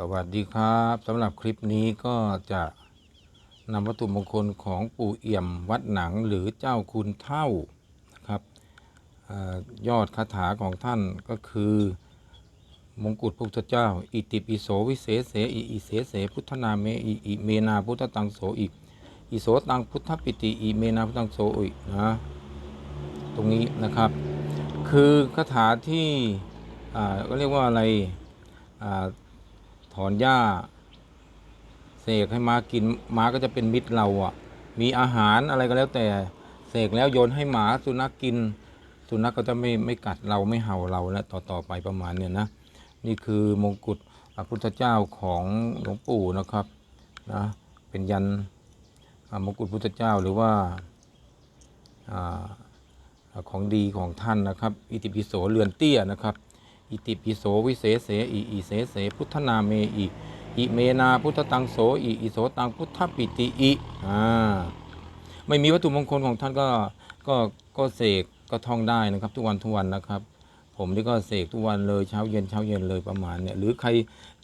สวัสดีครับสำหรับคลิปนี้ก็จะนำวัตถุมงคลของปู่เอี่ยมวัดหนังหรือเจ้าคุณเท่านะครับออยอดคาถาของท่านก็คือ มงกุฎพระพุทธเจ้า อิติปิโสวิเศษเสอิอิเสเสพุทธนาเมอิอิเมนาพุทธตังโสอิอิโสตังพุทธปิติอิเมนาพุทธตังโสอินะตรงนี้นะครับ คือคาถาที่ก็เรียกว่าอะไรอ่า ถอนหญ้า เสกให้ม้ากินม้าก็จะเป็นมิตรเราอะ มีอาหารอะไรก็แล้วแต่ เสกแล้วโยนให้หมาสุนัขกกิน สุนัขก็จะไม่ไม่กัดเราไม่เห่าเราและต่อต่อไปประมาณเนี่ยนะ นี่คือมงกุฎพระพุทธเจ้าของหลวงปู่นะครับนะเป็นยันมงกุฎพุทธเจ้าหรือว่าอ่าของดีของท่านนะครับ อิติปิโสเรือนเตี้ยนะครับ อิติปิโสวิเศษเสอิอิเสเสพุทธนาเมอิอิเมนาพุทธตังโสอิอิโสตังพุทธปิติอิอ่าไม่มีวัตถุมงคลของท่านก็ก็ก็เสกก็ท่องได้นะครับ ทุกวันทุกวันนะครับ ผมนี่ก็เสกทุกวันเลยเช้าเย็นเช้าเย็นเลยประมาณเนี่ยหรือใคร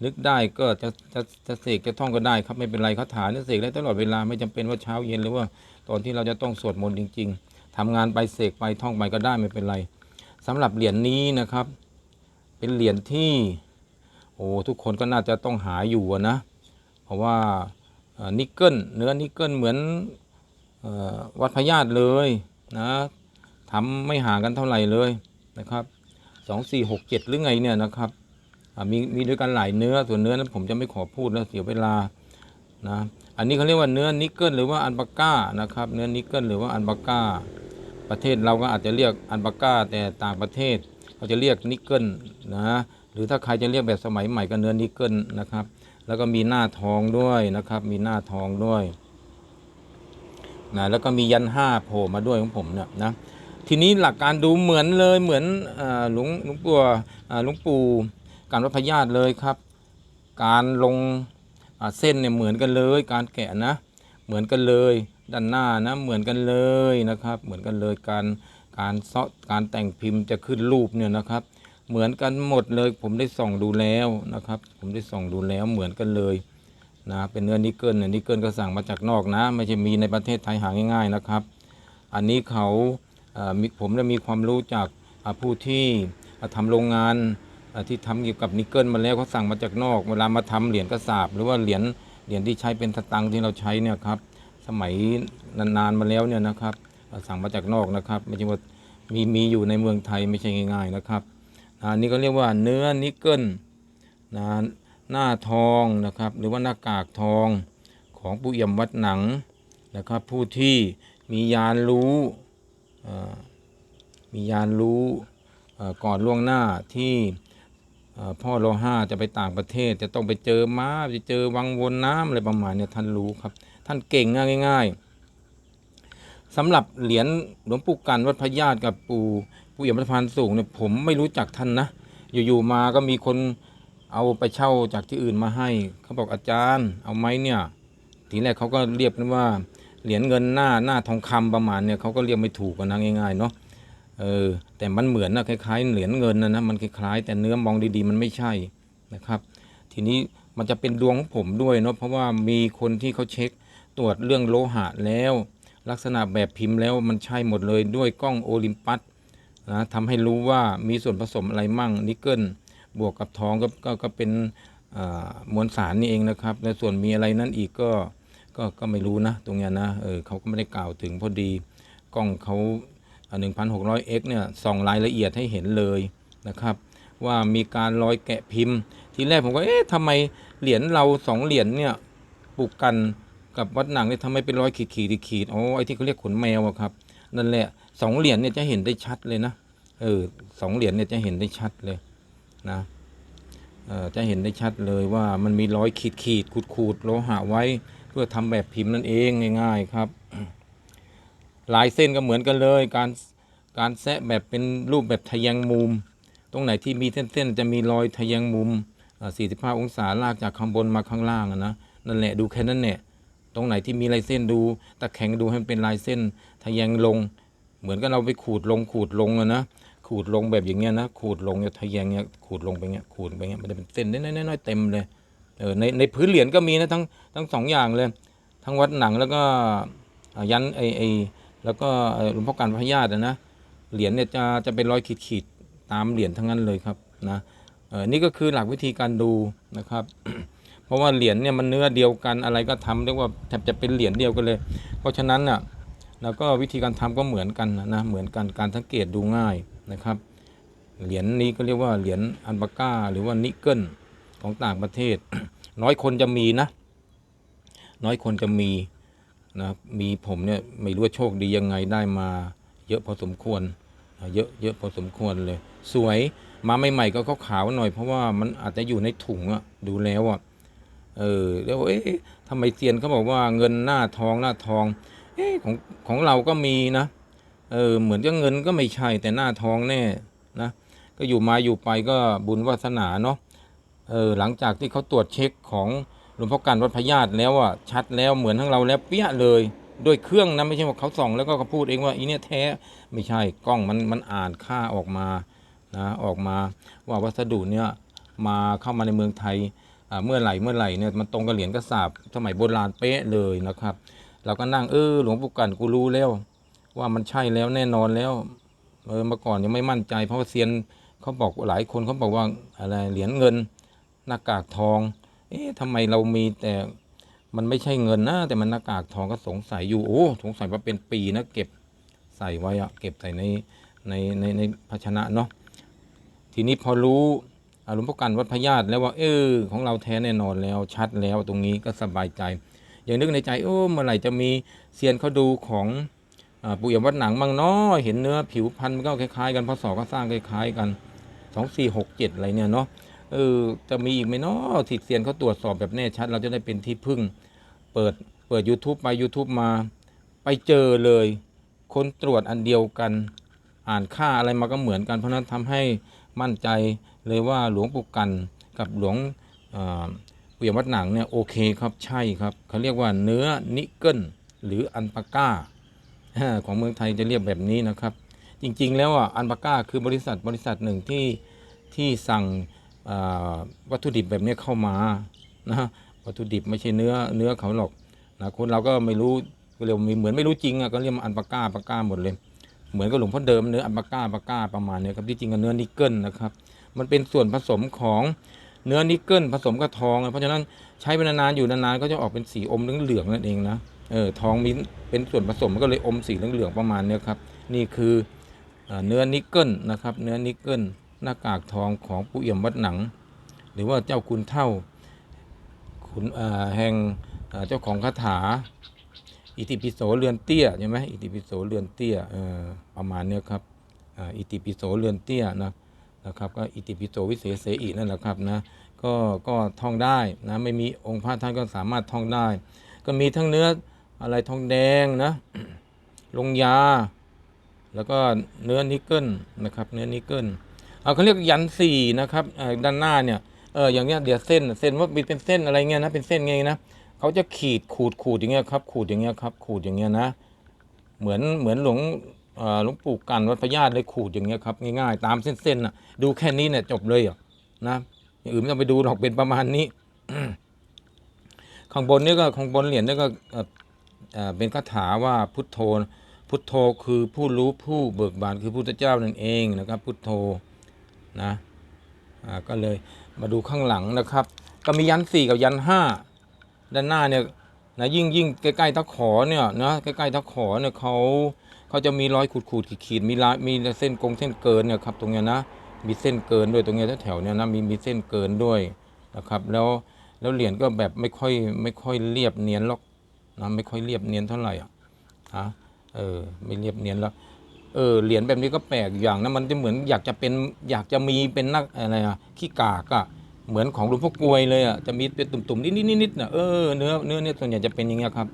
นึกได้ก็จะจะจะเสกจะท่องก็ได้ครับไม่เป็นไรคาถาเนี่ยเสกได้ตลอดเวลาไม่จำเป็นว่าเช้าเย็นหรือว่าตอนที่เราจะต้องสวดมนต์จริง ๆทำงานไปเสกไปท่องไปก็ได้ไม่เป็นไรสำหรับเหรียญนี้นะครับ เป็นเหรียญที่ โอ้ทุกคนก็น่าจะต้องหาอยู่นะ เพราะว่านิกเกิลเนื้อนิกเกิลเหมือนออวัดพญาตเลยนะทำไม่ห่างกันเท่าไหร่เลยนะครับสองสี่หกเจ็ดหรือไงเนี่ยนะครับมีมีด้วยกันหลายเนื้อส่วนเนื้อนั้นผมจะไม่ขอพูดแล้วเสียเวลานะอันนี้เขาเรียกว่าเนื้อนิกเกิลหรือว่าอันบาก้านะครับเนื้อนิกเกิลหรือว่าอันบาก้า ประเทศเราก็อาจจะเรียกอันบาก้าแต่ต่างประเทศ เขาจะเรียกนิกเกิลนะหรือถ้าใครจะเรียกแบบสมัยใหม่ก็เนื้อนิกเกิลนะครับ แล้วก็มีหน้าทองด้วยนะครับ มีหน้าทองด้วยนะแล้วก็มียันห้าโผล่มาด้วยของผมเนี่ยนะทีนี้หลักการดูเหมือนเลยเหมือนหลวงหลวงปู่หลวงปู่การวัดพญาตเลยครับ การลงเส้นเนี่ยเหมือนกันเลย การแกะนะ เหมือนกันเลย ด้านหน้านะเหมือนกันเลยนะครับ เหมือนกันเลยการ การเซาะการแต่งพิมพ์จะขึ้นรูปเนี่ยนะครับ เหมือนกันหมดเลยผมได้ส่องดูแล้วนะครับ ผมได้ส่องดูแล้วเหมือนกันเลยนะเป็นเนื้อนิกเกิลเนี่ยนิกเกิลก็สั่งมาจากนอกนะ ไม่ใช่มีในประเทศไทยหาง่ายๆนะครับ อันนี้เขาผมได้มีความรู้จากผู้ที่อ่าทำโรงงานที่ทำเกี่ยวกับนิกเกิลมาแล้วเขาสั่งมาจากนอก เวลามาทำเหรียญกระสาบ หรือว่าเหรียญเหรียญที่ใช้เป็นสตังค์ที่เราใช้เนี่ยครับสมัยนานๆมาแล้วเนี่ยนะครับ สั่งมาจากนอกนะครับ ไม่ใช่ว่ามีมีอยู่ในเมืองไทยไม่ใช่ง่าย ๆนะครับอันนี้ก็เรียกว่าเนื้อนิกเกิลนะหน้าทองนะครับ หรือว่าหน้ากากทองของปู่เอี่ยมวัดหนังนะครับ ผู้ที่มียานรู้มียานรู้ก่อนล่วงหน้าที่พ่อโลห้าจะไปต่างประเทศ จะต้องไปเจอม้าไปเจอวังวนน้ำอะไรประมาณเนี้ท่านรู้ครับ ท่านเก่งง่ายๆ สำหรับเหรียญหลวงปู่กันวัดพระญาติกับปู่ปู่เอี่ยมพระพานสูงเนี่ยผมไม่รู้จักท่านนะ อยู่ๆมาก็มีคนเอาไปเช่าจากที่อื่นมาให้ เขาบอกอาจารย์ เอาไหมเนี่ย ทีแรกเขาก็เรียกกันว่าเหรียญเงินหน้าหน้าทองคำประมาณเนี่ยเขาก็เรียกไม่ถูกกันนะง่ายๆเนาะเออแต่มันเหมือนนะคล้ายๆเหรียญเงินนะนะมันคล้ายๆแต่เนื้อมองดีๆ มันไม่ใช่นะครับ ทีนี้มันจะเป็นดวงของผมด้วยเนาะเพราะว่ามีคนที่เขาเช็คตรวจเรื่องโลหะแล้ว ลักษณะแบบพิมพ์แล้วมันใช่หมดเลยด้วยกล้องโอลิมปัสนะทำให้รู้ว่ามีส่วนผสมอะไรมั่งนิกเกิลบวกกับทองก็ก็ก็เป็นมวลสารนี่เองนะครับ และส่วนมีอะไรนั้นอีกก็ก็ก็ไม่รู้นะ ตรงนี้นะเออเขาก็ไม่ได้กล่าวถึงพอดีกล้องเขาหนึ่งพันหกร้อยเอ็กเนี่ยส่องรายละเอียดให้เห็นเลยนะครับ ว่ามีการรอยแกะพิมพ์ ทีแรกผมก็เอ๊ะทำไมเหรียญเราสองเหรียญเนี่ยปลูกกัน กับวัดหนังเนี่ยทำไมเป็นรอยขีดขีดขีดๆอ๋อไอ้ที่เขาเรียกขนแมวอะครับ นั่นแหละสองเหรียญเนี่ยจะเห็นได้ชัดเลยนะเออสองเหรียญเนี่ยจะเห็นได้ชัดเลยนะเออจะเห็นได้ชัดเลยว่ามันมีรอยขีดขีดขูดขูดโลหะไว้เพื่อทำแบบพิมพ์นั่นเองง่าย ๆครับ ลายเส้นก็เหมือนกันเลย การการแซะแบบเป็นรูปแบบทะแยงมุม ตรงไหนที่มีเส้นๆจะมีรอยทะแยงมุมอ่า45 องศาลากจากข้างบนมาข้างล่างนะนั่นแหละดูแค่นั้นแหละ ตรงไหนที่มีลายเส้นดูตะแข็งดูให้มันเป็นลายเส้นทะแยงลง เหมือนกับเราไปขูดลงขูดลงอะนะขูดลงแบบอย่างเงี้ยนะขูดลงทะแยงเนี่ยขูดลงไปเงี้ยขูดไปเงี้ยมันจะเป็นเส้นน้อยๆเต็มเลยเออในในพื้นเหรียญก็มีนะทั้งทั้งสองอย่างเลย ทั้งวัดหนังแล้วก็ยันไอไอแล้วก็หลวงพ่อการพระญาตินะเหรียญเนี่ยจะจะเป็นรอยขีดขีดๆตามเหรียญทั้งนั้นเลยครับนะเออนี่ก็คือหลักวิธีการดูนะครับ ราะว่าเหรียญเนี่ยมันเนื้อเดียวกันอะไรก็ทำเรียกว่าแทบจะเป็นเหรียญเดียวกันเลย เพราะฉะนั้นน่ะแล้วก็วิธีการทำก็เหมือนกันนะเหมือนกันการสังเกตดูง่ายนะครับเหรียญนี้ก็เรียกว่าเหรียญอันปาก้า หรือว่านิกเกิลของต่างประเทศ น้อยคนจะมีนะ น้อยคนจะมีนะมีผมเนี่ยไม่รู้ว่าโชคดียังไงได้มา เยอะพอสมควรนะเยอะเยอะพอสมควรเลย สวยมาใหม่ๆก็ขาวๆหน่อยเพราะว่ามันอาจจะอยู่ในถุงอะดูแล้วอะ เออแล้วเอ๊ะทำไมเซียนเขาบอกว่าเงินหน้าทองหน้าทอง เอ๊ะของของเราก็มีนะเออเหมือนจะเงินก็ไม่ใช่แต่หน้าทองแน่นะก็อยู่มาอยู่ไปก็บุญวาสนาเนาะเออหลังจากที่เขาตรวจเช็คของหลวงพ่อการวัดพญาตแล้วอะชัดแล้วเหมือนทั้งเราแล้วเปี้ยเลยด้วยเครื่องนะไม่ใช่ว่าเขาส่องแล้วก็เขาพูดเองว่าอีเนี่ยแท้ไม่ใช่กล้องมันมันอ่านค่าออกมานะออกมาว่าวัสดุเนี่ยมาเข้ามาในเมืองไทย เมื่อไหร่เมื่อไหร่เนี่ยมันตรงกับเหรียญกระสาบสมัยโบราณเป๊ะเลยนะครับเราก็นั่งเออหลวงปู่กันกูรู้แล้ว ว่ามันใช่แล้วแน่นอนแล้วเออเมื่อก่อนยังไม่มั่นใจ เพราะว่าเซียนเขาบอกหลายคนเขาบอกว่าอะไรเหรียญเงินหน้ากากทอง เอ๊ะทำไมเรามีแต่มันไม่ใช่เงินนะแต่มันหน้ากากทองก็สงสัยอยู่โอ้สงสัยว่าเป็นปีนะเก็บใส่ไว้อะเก็บใส่ในในในในภาชนะเนาะทีนี้พอรู้ หลวงพ่อกันวัดพญาตแล้วว่า เออ ของเราแท้แน่นอนแล้วชัดแล้วตรงนี้ก็สบายใจ อย่างนึกในใจโอ้เมื่อไหร่จะมีเซียนเขาดูของอปู่ยมวัดหนังมั่งเนาะเห็นเนื้อผิวพันธุ์มันก็คล้ายๆกันพศก็สร้างคล้ายๆกันสองสี่หกเจ็ดอะไรเนี่ยเนาะเออจะมีอีกไหมเนาะทิดเซียนเขาตรวจสอบแบบแน่ชัด เราจะได้เป็นที่พึ่ง เปิดเปิด YouTube ไป YouTube มา ไปเจอเลย คนตรวจอันเดียวกัน อ่านค่าอะไรมาก็เหมือนกัน เพราะนั้นทำให้มั่นใจ เลยว่าหลวงปู่กันกับหลวงเปู่ยมวัดหนังเนี่ยโอเคครับใช่ครับเขาเรียกว่าเนื้อนิกเกิลหรืออันปาก้าของเมืองไทยจะเรียกแบบนี้นะครับ จริงๆ แล้วอะอันปาก้าคือบริษัทบริษัทหนึ่งที่ที่สั่งวัตถุดิบแบบนี้เข้ามานะวัตถุดิบไม่ใช่เนื้อเนื้อเขาหรอกนะคนเราก็ไม่รู้เรียกมีเหมือนไม่รู้จริงอะก็เรียกอันปาก้าปาก้าหมดเลย เหมือนกับหลวงพ่อเดิมเนื้ออันปาก้าปาก้าประมาณเนี้ครับที่จริงก็เนื้อนิกเกิลนะครับ มันเป็นส่วนผสมของเนื้อนิกเกิลผสมกับทองเพราะฉะนั้นใช้ไปนานๆอยู่นานๆก็จะออกเป็นสีอมเหลืองๆนั่นเองนะเออทองมีเป็นส่วนผสมมันก็เลยอมสีเหลืองๆประมาณนี้ครับ นี่คืออ่าเนื้อนิกเกิลนะครับเนื้อนิกเกิลหน้ากากทองของปู่เอี่ยมวัดหนัง หรือว่าเจ้าคุณเท่าขุนแห่งเจ้าของคาถา อิติปิโสเรือนเตี้ยใช่ไหมอิติปิโสเรือนเตี้ยประมาณนี้ครับอ,อิติปิโสเรือนเตี้ยนะ นะครับก็อิติปิโสวิเศษเสอีนั่นแหละครับนะก็ก็ท่องได้นะไม่มีองค์พระท่านก็สามารถท่องได้ ก็มีทั้งเนื้ออะไรทองแดงนะลงยา แล้วก็เนื้อนิกเกิลนะครับเนื้อนิกเกิลเอาเขาเรียกยันสี่นะครับด้านหน้าเนี่ยเอออย่างเงี้ยเดี๋ยวเส้นเส้นว่าเป็นเส้นอะไรเงี้ยนะเป็นเส้นไงนะเขาจะขีดขูดขูดอย่างเงี้ยครับขูดอย่างเงี้ยครับขูดอย่างเงี้ยนะ เหมือนเหมือนหลวง หลวงปู่กันวัดพญาตเลยขูดอย่างเงี้ยครับง่ายๆตามเส้นๆน่ะดูแค่นี้เนี่ยจบเลยอะนะอย่างอื่นไม่ต้องไปดูหรอกเป็นประมาณนี้ข้างบนนี่ก็ข้างบนเหรียญนี่ก็เป็นคาถาว่าพุทโธ พุทโธคือผู้รู้ผู้เบิกบานคือพุทธเจ้านั่นเองนะครับ พุทโธนะก็เลยมาดูข้างหลังนะครับ ก็มียันสี่กับยันห้าด้านหน้าเนี่ยนะยิ่งยิ่งใกล้ๆตะขอเนี่ยนะใกล้ๆตะขอเนี่ยเขา เขาจะมีรอยขูดขูดขีดขีดมีลายมีเส้นกงเส้นเกินเนี่ยครับตรงเนี้ยนะมีเส้นเกินด้วยตรงเนี้ยแถวเนี่ยนะมีมีเส้นเกินด้วยนะครับ แล้วแล้วเหรียญก็แบบไม่ค่อยไม่ค่อยเรียบเนียนหรอกนะไม่ค่อยเรียบเนียนเท่าไหร่อะฮะเออไม่เรียบเนียนแล้วเออเหรียญแบบนี้ก็แปลกอย่างนะมันจะเหมือนอยากจะเป็นอยากจะมีเป็นนักอะไรอะขี้กากอะเหมือนของหลวงพ่อกลวยเลยอะจะมีเป็นตุ่มๆนิดๆนิดๆนะเออเนื้อเนื้อเนี่ยส่วนใหญ่จะเป็นอย่างเงี้ยครับ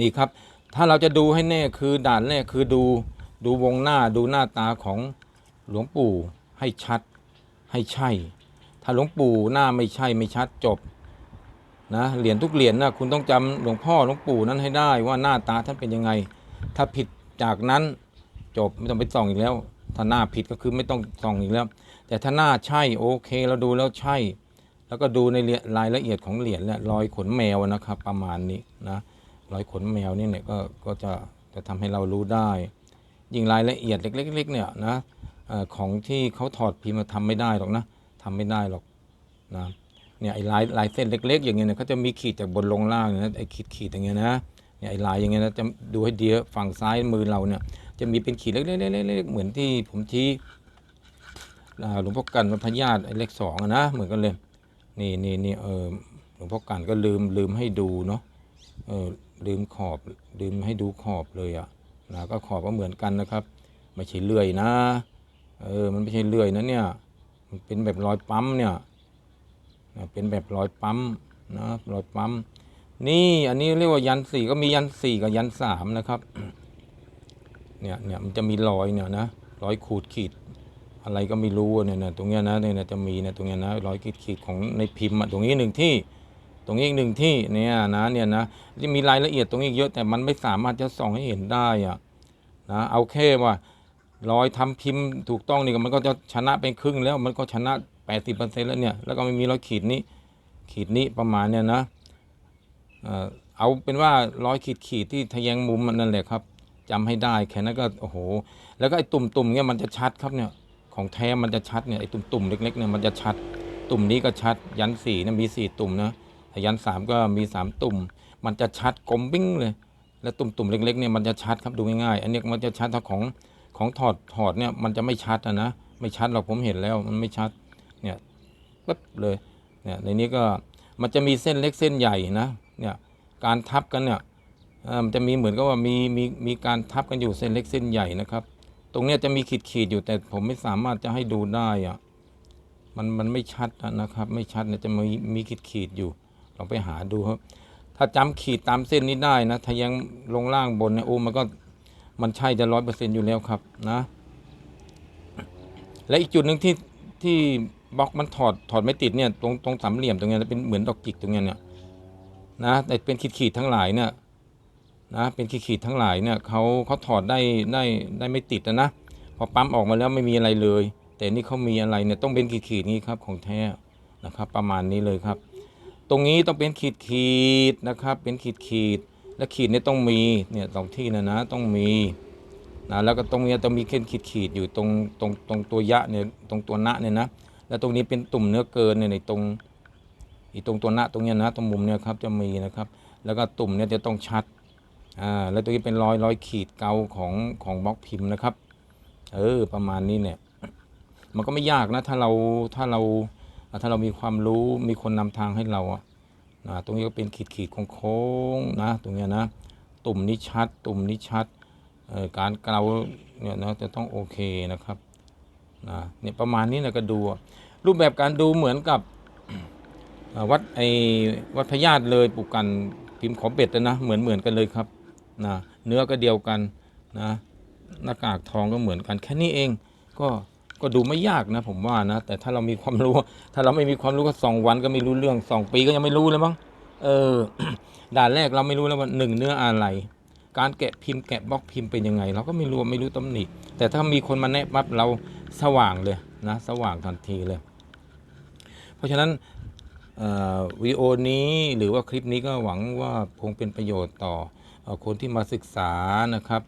นี่ครับ ถ้าเราจะดูให้แน่คือด่านแรกคือดูดูวงหน้าดูหน้าตาของหลวงปู่ให้ชัดให้ใช่ ถ้าหลวงปู่หน้าไม่ใช่ไม่ชัดจบนะเหรียญทุกเหรียญนะคุณต้องจำหลวงพ่อหลวงปู่นั้นให้ได้ว่าหน้าตาท่านเป็นยังไง ถ้าผิดจากนั้นจบไม่ต้องไปส่องอีกแล้ว ถ้าหน้าผิดก็คือไม่ต้องส่องอีกแล้ว แต่ถ้าหน้าใช่โอเค เราดูแล้วใช่ แล้วก็ดูในเรียรายละเอียดของเหรียญและรอยขนแมวนะครับประมาณนี้นะ รอยขนแมวนี่เนี่ยก็ก็จะจะทำให้เรารู้ได้ ยิ่งรายละเอียดเล็กๆเนี่ยนะของที่เขาถอดพิมพ์มาทำไม่ได้หรอกนะทำไม่ได้หรอกนะเนี่ยไอ้ลายลายเส้นเล็ก ๆ อย่างเงี้ยเนี่ยเขาจะมีขีดจากบนลงล่างนะไอ้ขีดขีดอย่างเงี้ยนะเนี่ยไอ้ลายอย่างเงี้ยนะจะดูให้ดีฝั่งซ้ายมือเราเนี่ยจะมีเป็นขีดเล็กๆๆๆๆเหมือนที่ผมชี้อ่หลวงพ่อกันวัดพญาตไอ้เลขสองนะเหมือนกันเลยนี่นี่นี่เออหลวงพ่อกันก็ลืมลืมให้ดูเนาะเออ ลืมขอบลืมให้ดูขอบเลยอะนะก็ขอบก็เหมือนกันนะครับ ไม่ใช่เลื่อยนะ เออ มันไม่ใช่เลื่อยนะเนี่ย มันเป็นแบบรอยปั๊มเนี่ยนะเป็นแบบรอยปั๊มนะรอยปั๊ม นี่อันนี้เรียกว่ายันสี่ก็มียันสี่กับยันสามนะครับ เนี่ยเนี่ยมันจะมีรอยเนี่ยนะรอยขูดขีดอะไรก็ไม่รู้เนี่ยนะตรงเนี้ยนะเนี่ยจะมีนะตรงเนี้ยนะรอยขีดขีดของในพิมพ์ตรงนี้หนึ่งที่ ตรงนี้อีกหนึ่งที่เนี่ยนะเนี่ยนะที่มีรายละเอียดตรงนี้เยอะแต่มันไม่สามารถจะส่องให้เห็นได้อะนะเอาแค่ว่ารอยทำพิมพ์ถูกต้องนี่มันก็จะชนะเป็นครึ่งแล้วมันก็ชนะ 80%แล้วเนี่ยแล้วก็ไม่มีรอยขีดนี้ขีดนี้ประมาณเนี่ยนะเออเอาเป็นว่ารอยขีดขีดที่ทะแยงมุมมันนั่นแหละครับจำให้ได้แค่นั้นก็โอ้โห แล้วก็ไอ้ตุ่มๆเนี่ยมันจะชัดครับเนี่ยของแท้มันจะชัดเนี่ยไอ้ตุ่มๆเล็กๆเนี่ยมันจะชัด ตุ่มนี้ก็ชัดยันสี่เนี่ยมีสี่ตุ่มนะ แต่ยันสามก็มีสามตุ่ม มันจะชัดกลมบิ้งเลย แล้วตุ่มๆเล็กๆเนี่ยมันจะชัดครับดูง่ายๆ อันนี้มันจะชัดถ้าของของถอดถอดเนี่ยมันจะไม่ชัดอะนะไม่ชัดหรอกผมเห็นแล้วมันไม่ชัดเนี่ยปึ๊บเลยเนี่ยในนี้ก็มันจะมีเส้นเล็กเส้นใหญ่นะเนี่ยการทับกันเนี่ยมันจะมีเหมือนกับว่ามีมีมีการทับกันอยู่เส้นเล็กเส้นใหญ่นะครับ ตรงเนี้ยจะมีขีดขีดอยู่แต่ผมไม่สามารถจะให้ดูได้อะมันมันไม่ชัดนะครับ ไม่ชัดเนี่ยจะมีมีขีดขีดอยู่ ลองไปหาดูครับ ถ้าจำขีดตามเส้นนี้ได้นะ ถ้ายังลงล่างบนเนี่ยโอ้มันก็มันใช่จะร้อยเปอร์เซ็นต์อยู่แล้วครับนะ และอีกจุดหนึ่งที่ที่บล็อกมันถอดถอดไม่ติดเนี่ยตรงตรงสามเหลี่ยมตรงเนี้ยเป็นเหมือนดอกจิกตรงเนี้ยเนี่ยนะแต่เป็นขีดขีดทั้งหลายเนี่ยนะเป็นขีดขีดทั้งหลายเนี่ยเขาเขาถอดได้ได้ได้ไม่ติดนะนะพอปั๊มออกมาแล้วไม่มีอะไรเลย แต่นี่เขามีอะไรเนี่ยต้องเป็นขีดขีดนี้ครับของแท้นะครับ ประมาณนี้เลยครับ ตรงนี้ต้องเป็นขีดขีดๆนะครับ เป็นขีดขีดๆและขีดเนี่ยต้องมีเนี่ยสองที่นะนะต้องมีนะแล้วก็ตรงนี้ต้องมีเส้นขีดขีดๆอยู่ตรงตรงตรงตัวยะเนี่ยตรงตัวณเนี่ยนะแล้วตรงนี้เป็นตุ่มเนื้อเกินเนี่ยในตรงอีตรงตัวณตรงเนี้ยนะตรงมุมเนี่ยครับจะมีนะครับ แล้วก็ตุ่มเนี่ยจะต้องชัดอ่าแล้วตรงนี้เป็นรอยรอยขีดเกาของของบล็อกพิมพ์นะครับ เออประมาณนี้เนี่ยมันก็ไม่ยากนะถ้าเราถ้าเรา ถ้าเรามีความรู้มีคนนำทางให้เราอะนะตรงนี้ก็เป็นขีดขีดโค้งๆนะตรงนี้นะตุ่มนี้ชัด ตุ่มนี้ชัดการเกลาเนี่ยนะจะต้องโอเคนะครับนะเนี่ยประมาณนี้นะก็ดู รูปแบบการดูเหมือนกับวัดไอวัดพญาตเลยปลูกกันพิมพ์ขอเป็ดนะเหมือนเหมือนกันเลยครับนะเนื้อก็เดียวกันนะหน้ากากทองก็เหมือนกันแค่นี้เองก็ ก็ดูไม่ยากนะ ผมว่านะ แต่ถ้าเรามีความรู้ ถ้าเราไม่มีความรู้ก็สองวันก็ไม่รู้เรื่องสองปีก็ยังไม่รู้เลยมั้งเออ ด่านแรกเราไม่รู้แล้วว่าหนึ่งเนื้ออะไร การแกะพิมพ์แกะบล็อกพิมพ์เป็นยังไง เราก็ไม่รู้ไม่รู้ตำหนิแต่ถ้ามีคนมาแนะปั๊บเราสว่างเลยนะ สว่างทันทีเลย เพราะฉะนั้นวิดีโอนี้หรือว่าคลิปนี้ก็หวังว่าคงเป็นประโยชน์ต่ออคนที่มาศึกษานะครับ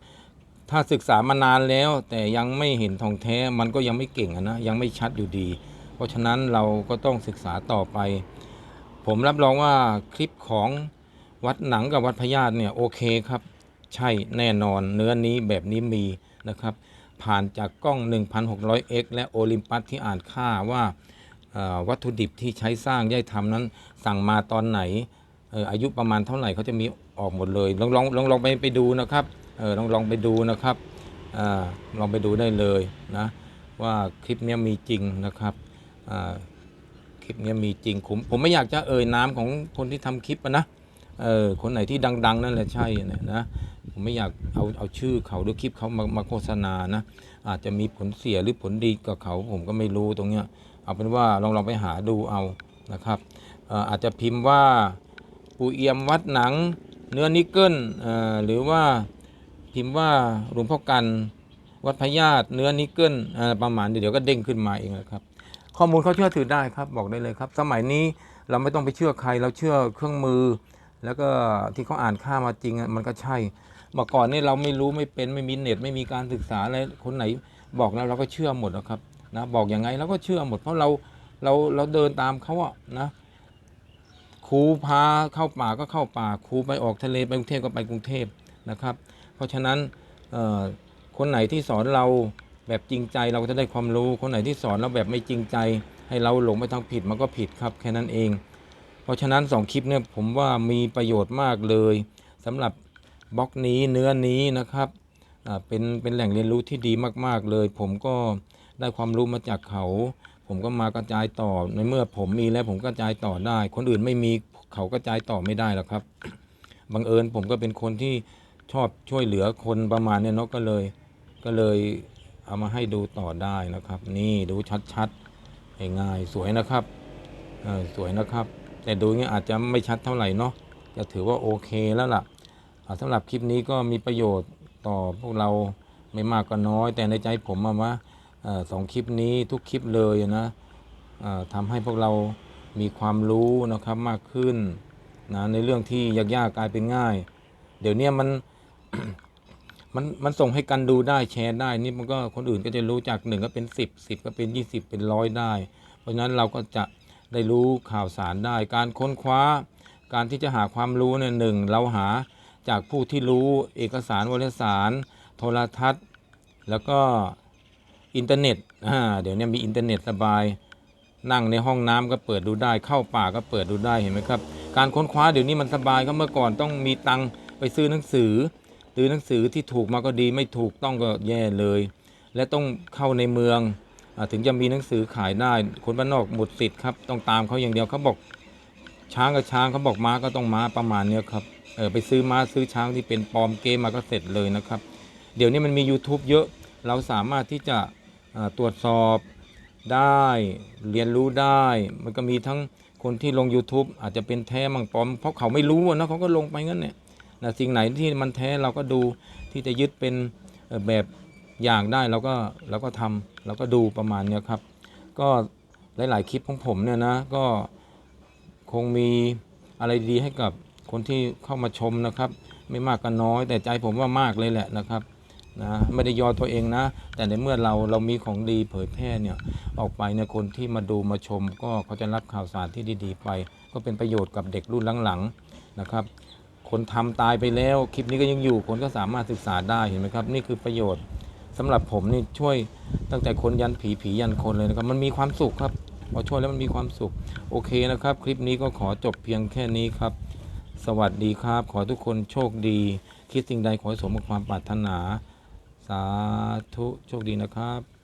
ถ้าศึกษามานานแล้ว แต่ยังไม่เห็นทองแท้มันก็ยังไม่เก่งนะยังไม่ชัดอยู่ดี เพราะฉะนั้นเราก็ต้องศึกษาต่อไป ผมรับรองว่าคลิปของวัดหนังกับวัดพญาตเนี่ยโอเคครับ ใช่แน่นอนเนื้อนี้แบบนี้มีนะครับ ผ่านจากกล้อง 1,600x และโอลิมปัสที่อ่านค่าว่าวัตถุดิบที่ใช้สร้างย่ายทำนั้นสั่งมาตอนไหนอายุประมาณเท่าไหร่เขาจะมีออกหมดเลยลองลองลองลองไปไปดูนะครับ เออลองลองไปดูนะครับอ่าลองไปดูได้เลยนะว่าคลิปนี้มีจริงนะครับอ่าคลิปนี้มีจริงผมผมไม่อยากจะเอ่ยนามของคนที่ทำคลิปนะเออคนไหนที่ดัง ๆ นั่นแหละใช่นี่นะผมไม่อยากเอาเอาชื่อเขาหรือคลิปเขามามาโฆษณานะอาจจะมีผลเสียหรือผลดีกับเขาผมก็ไม่รู้ตรงเนี้ยเอาเป็นว่าลองลองไปหาดูเอานะครับอ่ออาจจะพิมพ์ว่าปูเอียมวัดหนังเนื้อนิกเกิลอ่อหรือว่า พิมพ์ว่าหลวงพ่อกันวัดพญาตเนื้อนิกเกิลประมาณเดี๋ยวก็เด้งขึ้นมาเองนะครับ ข้อมูลเขาเชื่อถือได้ครับบอกได้เลยครับ สมัยนี้เราไม่ต้องไปเชื่อใครเราเชื่อเครื่องมือ แล้วก็ที่เขาอ่านค่ามาจริงมันก็ใช่เมื่อก่อนนี่เราไม่รู้ไม่เป็นไม่มีเน็ตไม่มีการศึกษาอะไรคนไหนบอกแล้วเราก็เชื่อหมดนะครับนะบอกยังไงเราก็เชื่อหมด เพราะเราเราเราเดินตามเขาอะนะครูพาเข้าป่าก็เข้าป่าครูไปออกทะเลไปกรุงเทพก็ไปกรุงเทพนะครับ เพราะฉะนั้นคนไหนที่สอนเราแบบจริงใจเราก็จะได้ความรู้ คนไหนที่สอนเราแบบไม่จริงใจ ให้เราหลงไปทางผิดมันก็ผิดครับแค่นั้นเอง เพราะฉะนั้นสองคลิปเนี่ยผมว่ามีประโยชน์มากเลยสำหรับบล็อกนี้เนื้อนี้นะครับเป็นเป็นแหล่งเรียนรู้ที่ดีมาก ๆเลย ผมก็ได้ความรู้มาจากเขา ผมก็มากระจายต่อในเมื่อผมมีแล้วผมกระจายต่อได้ คนอื่นไม่มีเขากระจายต่อไม่ได้หรอกครับบังเอิญผมก็เป็นคนที่ ชอบช่วยเหลือคนประมาณเนี้ยเนาะก็เลยก็เลยเอามาให้ดูต่อได้นะครับ นี่ดูชัดๆง่ายๆสวยนะครับสวยนะครับ แต่ดูเงี้ยอาจจะไม่ชัดเท่าไหร่เนาะจะถือว่าโอเคแล้วล่ะอ่าสำหรับคลิปนี้ก็มีประโยชน์ต่อพวกเราไม่มากก็น้อย แต่ในใจผมว่าสองคลิปนี้ทุกคลิปเลยนะทำให้พวกเรามีความรู้นะครับมากขึ้นนะในเรื่องที่ยากๆกลายเป็นง่าย เดี๋ยวนี้มัน มันมันส่งให้กันดูได้แชร์ได้ นี่มันก็คนอื่นก็จะรู้จากหนึ่งก็เป็นสิบสิบก็เป็นยี่สิบเป็นร้อยได้ เพราะฉะนั้นเราก็จะได้รู้ข่าวสารได้ การค้นคว้า การที่จะหาความรู้เนี่ยหนึ่งเราหาจากผู้ที่รู้เอกสารวารสาร โทรทัศน์ แล้วก็อินเทอร์เน็ตอ่าเดี๋ยวนี้มีอินเทอร์เน็ตสบาย นั่งในห้องน้ำก็เปิดดูได้ เข้าป่าก็เปิดดูได้เห็นไหมครับ การค้นคว้าเดี๋ยวนี้มันสบายครับเมื่อก่อนต้องมีตังไปซื้อหนังสือ หรือหนังสือที่ถูกมาก็ดีไม่ถูกต้องก็แย่เลย และต้องเข้าในเมืองอถึงจะมีหนังสือขายได้ คนบ้านนอกหมดสิทธิ์ครับต้องตามเขาอย่างเดียวเขาบอกช้างกับช้างเขาบอกม้าก็ต้องม้าประมาณเนี้ยครับเออไปซื้อม้าซื้อช้างที่เป็นปลอมเกมมาก็เสร็จเลยนะครับ เดี๋ยวนี้มันมี YouTube เยอะเราสามารถที่จะตรวจสอบได้เรียนรู้ได้ มันก็มีทั้งคนที่ลง YouTube อาจจะเป็นแท้มั่งปลอม เพราะเขาไม่รู้นะเขาก็ลงไปงั้นเนี่ย นะสิ่งไหนที่มันแท้เราก็ดูที่จะยึดเป็นแบบอย่างได้เราก็เราก็ทำเราก็ดูประมาณเนี้ยครับ ก็หลาย ๆ คลิปของผมเนี่ยนะก็คงมีอะไรดีให้กับคนที่เข้ามาชมนะครับ ไม่มากก็น้อย แต่ใจผมว่ามากเลยแหละนะครับนะไม่ได้ยอตัวเองนะ แต่ในเมื่อเราเรามีของดีเผยแพร่เนี่ยออกไปเนี่ยคนที่มาดูมาชม ก็เขาจะรับข่าวสารที่ดี ๆ ไป ก็เป็นประโยชน์กับเด็กรุ่นหลัง ๆ นะครับ คนทำตายไปแล้ว คลิปนี้ก็ยังอยู่คนก็สามารถศึกษาได้เห็นไหมครับ นี่คือประโยชน์สำหรับผมนี่ช่วยตั้งแต่คนยันผีผียันคนเลยนะครับ มันมีความสุขครับพอช่วยแล้วมันมีความสุข โอเคนะครับ คลิปนี้ก็ขอจบเพียงแค่นี้ครับ สวัสดีครับ ขอทุกคนโชคดี คิดสิ่งใดขอให้สมกับความปรารถนา สาธุโชคดีนะครับ